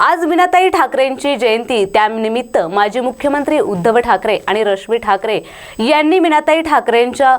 आज मीनाताई ठाकरेंची जयंती. त्यानिमित्त माजी मुख्यमंत्री उद्धव ठाकरे आणि रश्मी ठाकरे यांनी विनाताई ठाकरेंच्या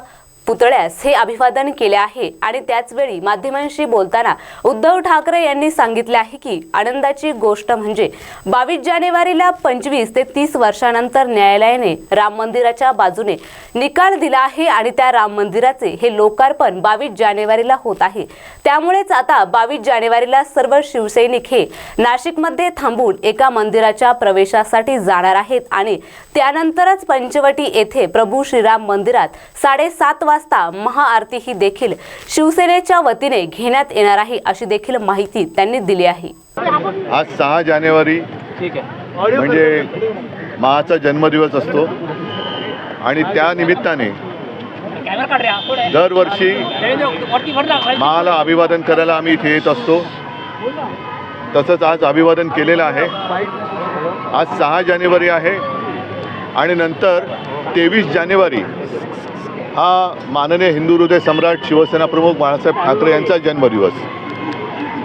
पुतळ्यास हे अभिवादन केले आहे आणि त्याचवेळी माध्यमांशी बोलताना उद्धव ठाकरे यांनी सांगितले आहे की आनंदाची गोष्ट म्हणजे बावीस जानेवारीला पंचवीस ते तीस वर्षानंतर न्यायालयाने राम मंदिराच्या बाजूने निकाल दिला आहे आणि त्या राम मंदिराचे हे लोकार्पण बावीस जानेवारीला होत आहे. त्यामुळेच आता बावीस जानेवारीला सर्व शिवसैनिक हे नाशिकमध्ये थांबून एका मंदिराच्या प्रवेशासाठी जाणार आहेत आणि त्यानंतरच पंचवटी येथे प्रभू श्रीराम मंदिरात साडेसात वाजता महाआरती ही देखील शिवसेनेच्या वतीने घेण्यात येणार आहे अशी देखील माहिती त्यांनी दिली आहे. आज सहा जानेवारी ठीक आहे. म्हणजे महाचा जन्मदिवस असतो आणि त्या निमित्ताने दरवर्षी महाला अभिवादन करायला आम्ही इथे येत असतो. तसंच आज अभिवादन केलेलं आहे. आज सहा जानेवारी आहे आणि नंतर तेवीस जानेवारी हा माननीय हिंदू हृदय सम्राट शिवसेना प्रमुख बाळासाहेब ठाकरे यांचा जन्मदिवस.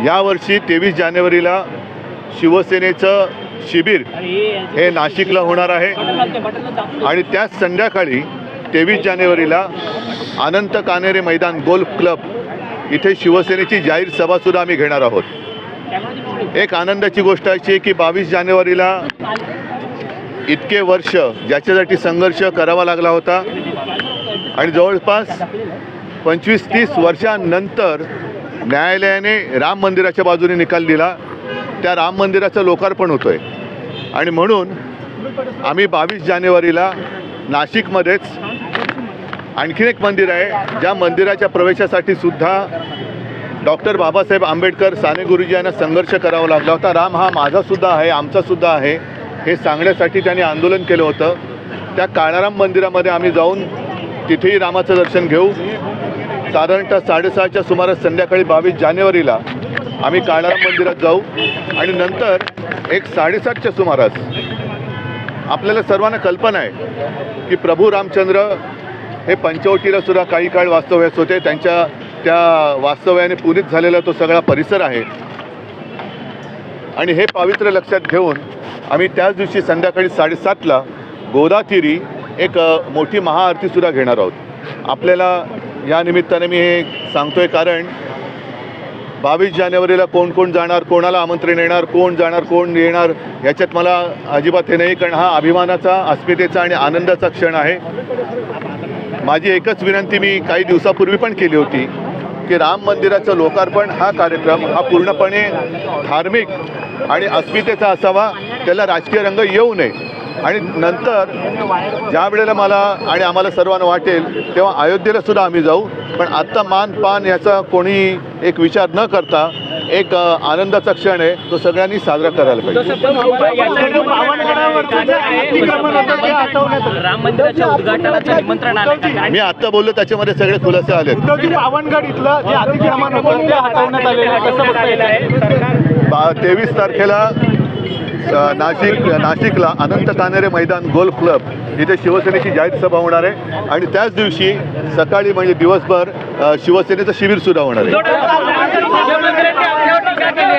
यावर्षी तेवीस जानेवारीला शिवसेनेचं शिबिर हे नाशिकला होणार आहे. आणि त्याच संध्याकाळी तेवीस जानेवारीला अनंत कानेरे मैदान गोल्फ क्लब इथे शिवसेनेची जाहीर सभासुद्धा आम्ही घेणार आहोत. एक आनंदाची गोष्ट अशी आहे की बावीस जानेवारीला इतके वर्ष ज्याच्यासाठी संघर्ष करावा लागला होता आणि जवळपास पंचवीस तीस वर्षांनंतर न्यायालयाने राम मंदिराच्या बाजूने निकाल दिला. त्या राम मंदिराचं लोकार्पण होतं आहे आणि म्हणून आम्ही बावीस जानेवारीला नाशिकमध्येच आणखीन एक मंदिर आहे ज्या मंदिराच्या प्रवेशासाठी सुद्धा डॉक्टर बाबासाहेब आंबेडकर साने गुरुजी यांना संघर्ष करावा लागला होता. राम हा माझासुद्धा आहे आमचासुद्धा आहे हे सांगण्यासाठी त्यांनी आंदोलन केलं होतं. त्या काळाराम मंदिरामध्ये आम्ही जाऊन तिथेही रामाचं दर्शन घेऊ. साधारणतः साडेसहाच्या सुमारास संध्याकाळी बावीस जानेवारीला आम्ही काळाराम मंदिरात जाऊ. आणि नंतर एक साडेसातच्या सुमारास आपल्याला सर्वांना कल्पना आहे की प्रभू रामचंद्र हे पंचवटीला सुद्धा काही काळ वास्तव्यास होते. त्यांच्या त्या वास्तव्याने पूरित झालेला तो सगळा परिसर आहे. आणि हे पावित्र्य लक्षात घेऊन आम्ही त्याच दिवशी संध्याकाळी साडेसातला गोदातिरी एक मोठी महाआरतीसुद्धा घेणार आहोत. आपल्याला या निमित्ताने मी हे सांगतो आहे कारण बावीस जानेवारीला कोण कोण जाणार कोणाला आमंत्रण येणार कोण जाणार कोण येणार याच्यात मला अजिबात हे नाही कारण हा अभिमानाचा अस्मितेचा आणि आनंदाचा क्षण आहे. माझी एकच विनंती मी काही दिवसापूर्वी पण केली होती की राम मंदिराचं लोकार्पण हा कार्यक्रम हा पूर्णपणे धार्मिक आणि अस्मितेचा असावा त्याला राजकीय रंग येऊ नये. आणि नंतर ज्या वेळेला मला आणि आम्हाला सर्वांना वाटेल तेव्हा अयोध्येला सुद्धा आम्ही जाऊ. पण आत्ता मान पान याचा कोणी एक विचार न करता एक आनंदाचा क्षण आहे तो सगळ्यांनी साजरा करायला पाहिजे. आलं मी आत्ता बोललो त्याच्यामध्ये सगळे खुलासे बा तेवीस तारखेला नाशिक नाशिकला अनंत कानेरे मैदान गोल्फ क्लब. इथे शिवसेनेची जाहीर सभा होणार आहे. आणि त्याच दिवशी सकाळी म्हणजे दिवसभर शिवसेनेचं शिबिर सुद्धा होणार आहे.